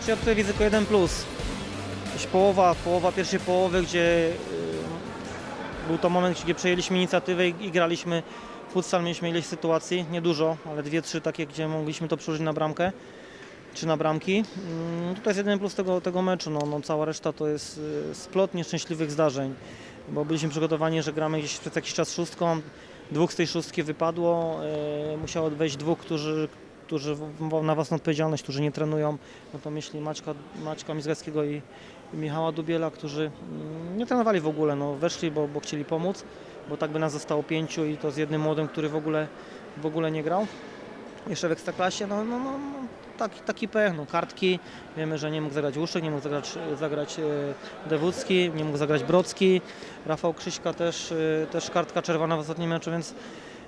Znaczy ja tutaj widzę tylko jeden plus. Połowa, połowa pierwszej połowy, gdzie y, był to moment, gdzie przejęliśmy inicjatywę i, i graliśmy futsal, mieliśmy ileś sytuacji, niedużo, ale dwie, trzy takie, gdzie mogliśmy to przełożyć na bramkę czy na bramki. Mm, Tutaj jest jedyny plus tego, tego meczu, no, no, cała reszta to jest y, splot nieszczęśliwych zdarzeń, bo byliśmy przygotowani, że gramy gdzieś przez jakiś czas szóstką, dwóch z tej szóstki wypadło, y, musiało wejść dwóch, którzy, którzy na własną odpowiedzialność, którzy nie trenują, no to myśli Maćka, Maćka Mizgackiego i, i Michała Dubiela, którzy mm, nie trenowali w ogóle, no, weszli, bo, bo chcieli pomóc, bo tak by nas zostało pięciu i to z jednym młodym, który w ogóle, w ogóle nie grał. Jeszcze w Ekstraklasie, no, no, no, no taki, taki pech, no, kartki, wiemy, że nie mógł zagrać Łuszczyk, nie mógł zagrać, zagrać e, Dewódzki, nie mógł zagrać Brocki, Rafał Krzyśka też, e, też kartka czerwona w ostatnim meczu, więc,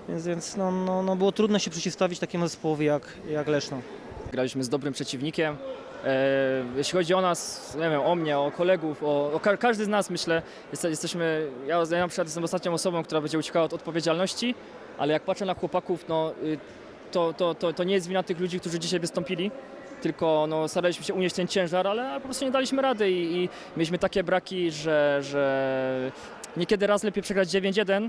więc, więc no, no, no było trudno się przeciwstawić takiemu zespołowi jak, jak Leszno. Graliśmy z dobrym przeciwnikiem. E, jeśli chodzi o nas, nie wiem, o mnie, o kolegów, o, o ka każdy z nas, myślę, jest, jesteśmy, ja, ja na przykład jestem ostatnią osobą, która będzie uciekała od odpowiedzialności, ale jak patrzę na chłopaków, no, y, to, to, to, to nie jest wina tych ludzi, którzy dzisiaj wystąpili, tylko no, staraliśmy się unieść ten ciężar, ale po prostu nie daliśmy rady i, i mieliśmy takie braki, że, że niekiedy raz lepiej przegrać 9-1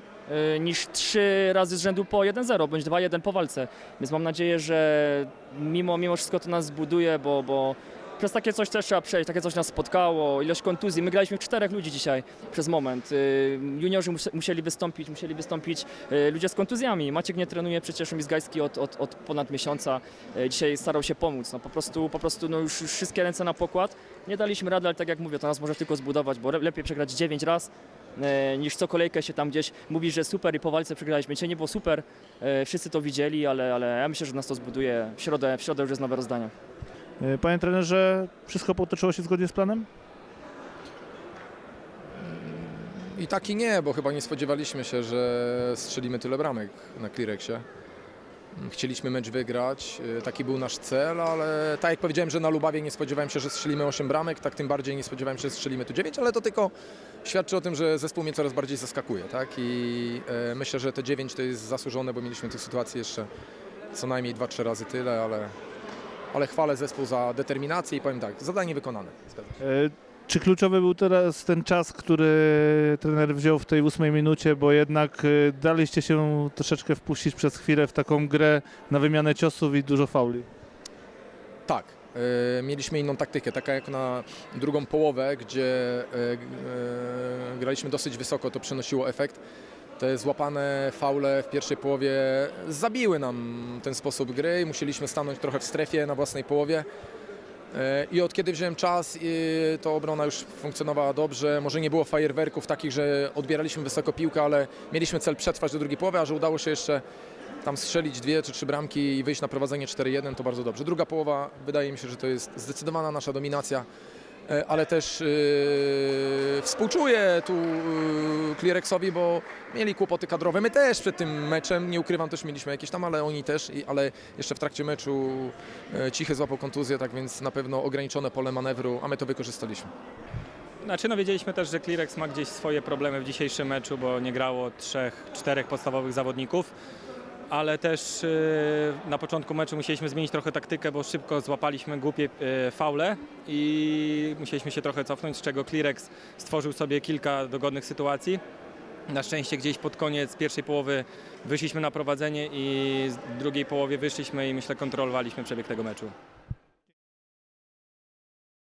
y, niż trzy razy z rzędu po 1-0 bądź 2-1 po walce. Więc mam nadzieję, że mimo, mimo wszystko to nas zbuduje, bo, bo przez takie coś też trzeba przejść, takie coś nas spotkało, ilość kontuzji. My graliśmy w czterech ludzi dzisiaj przez moment. Y, Juniorzy mus- musieli wystąpić, musieli wystąpić y, ludzie z kontuzjami. Maciek nie trenuje przecież Mizgajski od, od, od ponad miesiąca. Dzisiaj starał się pomóc. No, po prostu, po prostu no już, już wszystkie ręce na pokład. Nie daliśmy rady, ale tak jak mówię, to nas może tylko zbudować, bo lepiej przegrać 9 raz niż co kolejkę się tam gdzieś mówi, że super i po walce przegraliśmy. Dzisiaj nie było super, e, wszyscy to widzieli, ale, ale ja myślę, że nas to zbuduje. W środę, w środę już jest nowe rozdanie. E, Panie trenerze, wszystko potoczyło się zgodnie z planem? I tak i nie, bo chyba nie spodziewaliśmy się, że strzelimy tyle bramek na Clearexie. Chcieliśmy mecz wygrać, y, taki był nasz cel, ale tak jak powiedziałem, że na Lubawie nie spodziewałem się, że strzelimy 8 bramek, tak tym bardziej nie spodziewałem się, że strzelimy tu 9, ale to tylko świadczy o tym, że zespół mnie coraz bardziej zaskakuje, tak? I e, myślę, że te 9 to jest zasłużone, bo mieliśmy tych sytuacji jeszcze co najmniej 2-3 razy tyle, ale, ale chwalę zespół za determinację i powiem tak, zadanie wykonane. Zgadzam się. Czy kluczowy był teraz ten czas, który trener wziął w tej ósmej minucie, bo jednak e, daliście się troszeczkę wpuścić przez chwilę w taką grę na wymianę ciosów i dużo fauli? Tak. e, Mieliśmy inną taktykę, taka jak na drugą połowę, gdzie e, graliśmy dosyć wysoko, to przynosiło efekt. Te złapane faule w pierwszej połowie zabiły nam ten sposób gry i musieliśmy stanąć trochę w strefie na własnej połowie. E, I od kiedy wziąłem czas, i to obrona już funkcjonowała dobrze. Może nie było fajerwerków takich, że odbieraliśmy wysoko piłkę, ale mieliśmy cel przetrwać do drugiej połowy, a że udało się jeszcze tam strzelić dwie czy trzy bramki i wyjść na prowadzenie 4-1, to bardzo dobrze. Druga połowa, wydaje mi się, że to jest zdecydowana nasza dominacja, e, ale też yy, współczuję tu yy, Clearexowi, bo mieli kłopoty kadrowe. My też przed tym meczem, nie ukrywam, też mieliśmy jakieś tam, ale oni też, ale jeszcze w trakcie meczu e, Cichy złapał kontuzję, tak więc na pewno ograniczone pole manewru, a my to wykorzystaliśmy. Znaczy, no wiedzieliśmy też, że Clearex ma gdzieś swoje problemy w dzisiejszym meczu, bo nie grało trzech, czterech podstawowych zawodników, ale też yy, na początku meczu musieliśmy zmienić trochę taktykę, bo szybko złapaliśmy głupie yy, faule i musieliśmy się trochę cofnąć, z czego Clearex stworzył sobie kilka dogodnych sytuacji. Na szczęście gdzieś pod koniec pierwszej połowy wyszliśmy na prowadzenie i w drugiej połowie wyszliśmy i myślę kontrolowaliśmy przebieg tego meczu.